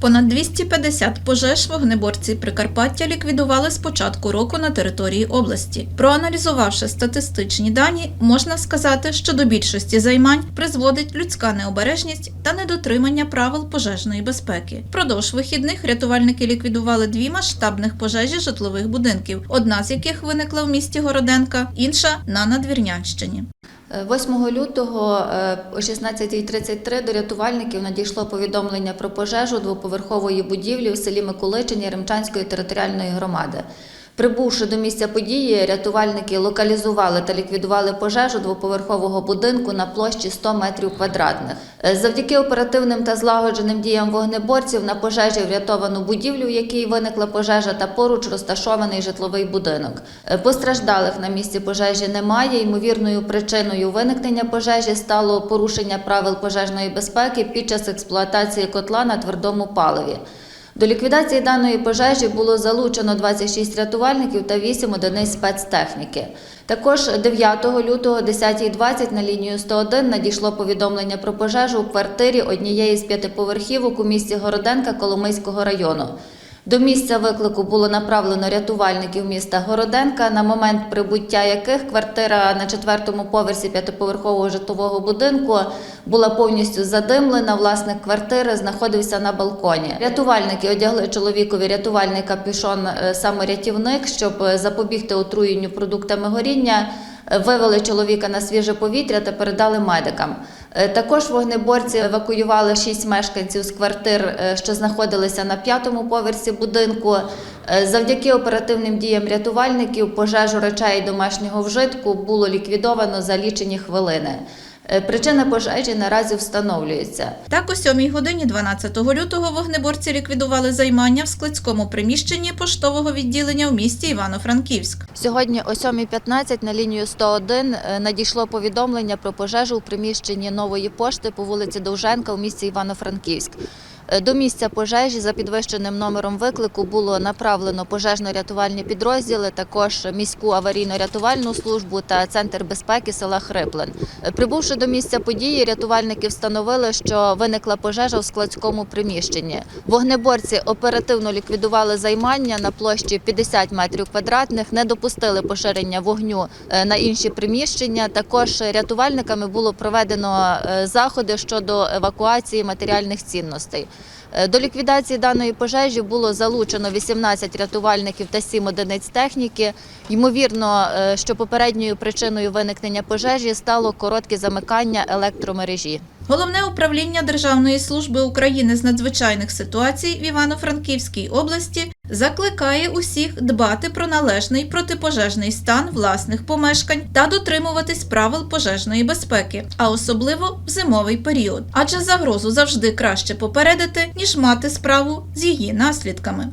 Понад 250 пожеж вогнеборці Прикарпаття ліквідували з початку року на території області. Проаналізувавши статистичні дані, можна сказати, що до більшості займань призводить людська необережність та недотримання правил пожежної безпеки. Впродовж вихідних рятувальники ліквідували дві масштабних пожежі житлових будинків, одна з яких виникла в місті Городенка, інша на Надвірнянщині. 8 лютого е, о 16.33 до рятувальників надійшло повідомлення про пожежу двоповерхової будівлі в селі Миколичині Ремчанської територіальної громади. Прибувши до місця події, рятувальники локалізували та ліквідували пожежу двоповерхового будинку на площі 100 метрів квадратних. Е, Завдяки оперативним та злагодженим діям вогнеборців на пожежі врятовано будівлю, в якій виникла пожежа, та поруч розташований житловий будинок. Е, Постраждалих на місці пожежі немає. Ймовірною причиною виникнення пожежі стало порушення правил пожежної безпеки під час експлуатації котла на твердому паливі. До ліквідації даної пожежі було залучено 26 рятувальників та 8 одиниць спецтехніки. Також 9 лютого о 10.20 на лінію 101 надійшло повідомлення про пожежу у квартирі однієї з п'ятиповерхівок у місті Городенка Коломийського району. До місця виклику було направлено рятувальників міста Городенка, на момент прибуття яких квартира на четвертому поверсі п'ятиповерхового житлового будинку була повністю задимлена. Власник квартири знаходився на балконі. Рятувальники одягли чоловікові рятувальний капюшон е, саморятівник, щоб е, запобігти отруєнню продуктами горіння. Вивели чоловіка на свіже повітря та передали медикам. Е, Також вогнеборці евакуювали шість мешканців з квартир, е, що знаходилися на п'ятому поверсі будинку. Е, Завдяки оперативним діям рятувальників пожежу речей домашнього вжитку було ліквідовано за лічені хвилини. Е, Причина пожежі наразі встановлюється. Так, о 7 годині 12 лютого вогнеборці ліквідували займання в складському приміщенні поштового відділення в місті Івано-Франківськ. Сьогодні о 7.15 на лінію 101 е, надійшло повідомлення про пожежу у приміщенні нової пошти по вулиці Довженка у місті Івано-Франківськ. Е, До місця пожежі за підвищеним номером виклику було направлено пожежно-рятувальні підрозділи, також міську аварійно-рятувальну службу та центр безпеки села Хриплин. Е, Прибувши до місця події, рятувальники встановили, що виникла пожежа у складському приміщенні. Вогнеборці оперативно ліквідували займання на площі 50 метрів квадратних, не допустили поширення вогню е, на інші приміщення. Також рятувальниками було проведено заходи щодо евакуації матеріальних цінностей. Е, До ліквідації даної пожежі було залучено 18 рятувальників та 7 одиниць техніки. Ймовірно, е, що попередньою причиною виникнення пожежі стало коротке замикання електромережі. Головне управління Державної служби України з надзвичайних ситуацій в Івано-Франківській області закликає усіх дбати про належний протипожежний стан власних помешкань та дотримуватись правил пожежної безпеки, а особливо в зимовий період. Адже загрозу завжди краще попередити, ніж мати справу з її наслідками.